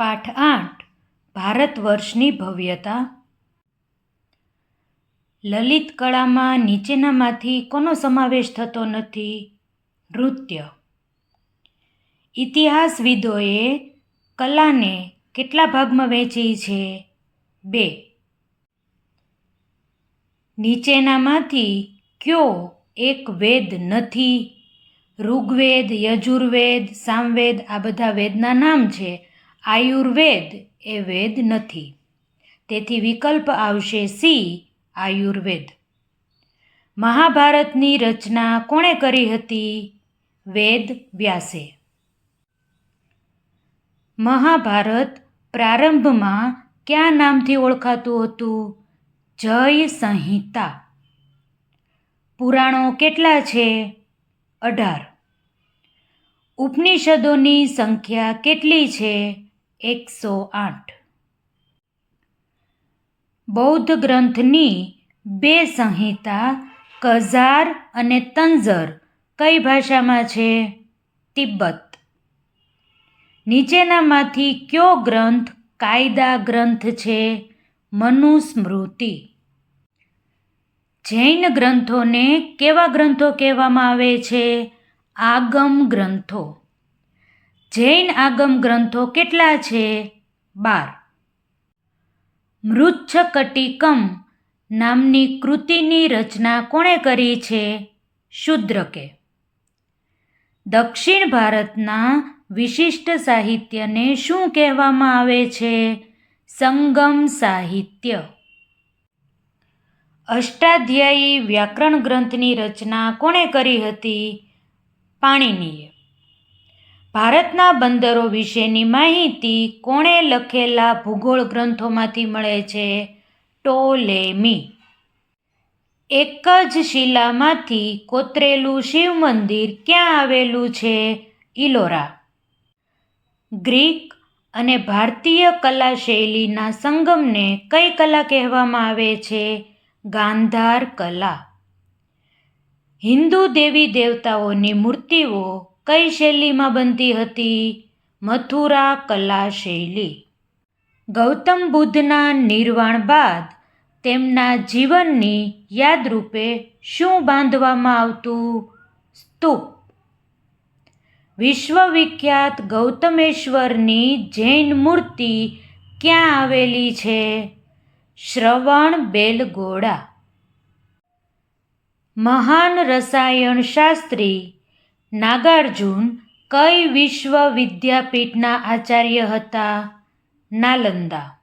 પાઠ આઠ, ભારત વર્ષની ભવ્યતા. લલિત કળામાં નીચેનામાંથી કોનો સમાવેશ થતો નથી? નૃત્ય. ઇતિહાસવિદોએ કલાને કેટલા ભાગમાં વહેંચી છે? બે. નીચેનામાંથી કયો એક વેદ નથી? ઋગ્વેદ, યજુર્વેદ, સામવેદ આ બધા વેદના નામ છે. આયુર્વેદ એ વેદ નથી. તેથી વિકલ્પ આવશે સી, આયુર્વેદ. મહાભારતની રચના કોણે કરી હતી? વેદ વ્યાસે. મહાભારત પ્રારંભમાં કયા નામથી ઓળખાતું હતું? જય સંહિતા. પુરાણો કેટલા છે? અઢાર. ઉપનિષદોની સંખ્યા કેટલી છે? એકસો આઠ. બૌદ્ધ ગ્રંથની બે સંહિતા, કઝાર અને તંઝર, કઈ ભાષામાં છે? તિબ્બત. નીચેનામાંથી કયો ગ્રંથ કાયદા ગ્રંથ છે? મનુસ્મૃતિ. જૈન ગ્રંથોને કેવા ગ્રંથો કહેવામાં આવે છે? આગમ ગ્રંથો. જૈન આગમ ગ્રંથો કેટલા છે? બાર. મૃચ્છકટિકમ નામની કૃતિની રચના કોણે કરી છે? શુદ્રકે. દક્ષિણ ભારતના વિશિષ્ટ સાહિત્યને શું કહેવામાં આવે છે? સંગમ સાહિત્ય. અષ્ટાધ્યાયી વ્યાકરણ ગ્રંથની રચના કોણે કરી હતી? પાણીનીએ. ભારતના બંદરો વિશેની માહિતી કોણે લખેલા ભૂગોળ ગ્રંથોમાંથી મળે છે? ટોલેમી. એક જ શિલામાંથી કોતરેલું શિવ મંદિર ક્યાં આવેલું છે? ઇલોરા. ગ્રીક અને ભારતીય કલા શૈલીના સંગમને કઈ કલા કહેવામાં આવે છે? ગાંધાર કલા. હિન્દુ દેવી દેવતાઓની મૂર્તિઓ કઈ શૈલીમાં બનતી હતી? મથુરા કલા શૈલી. ગૌતમ બુદ્ધના નિર્વાણ બાદ તેમના જીવનની યાદરૂપે શું બાંધવામાં આવતું? સ્તૂપ. વિશ્વવિખ્યાત ગૌતમેશ્વરની જૈન મૂર્તિ ક્યાં આવેલી છે? શ્રવણ બેલગોડા. મહાન રસાયણ શાસ્ત્રી નાગાર્જુન કઈ વિશ્વ વિદ્યાપીઠના આચાર્ય હતા? નાલંદા.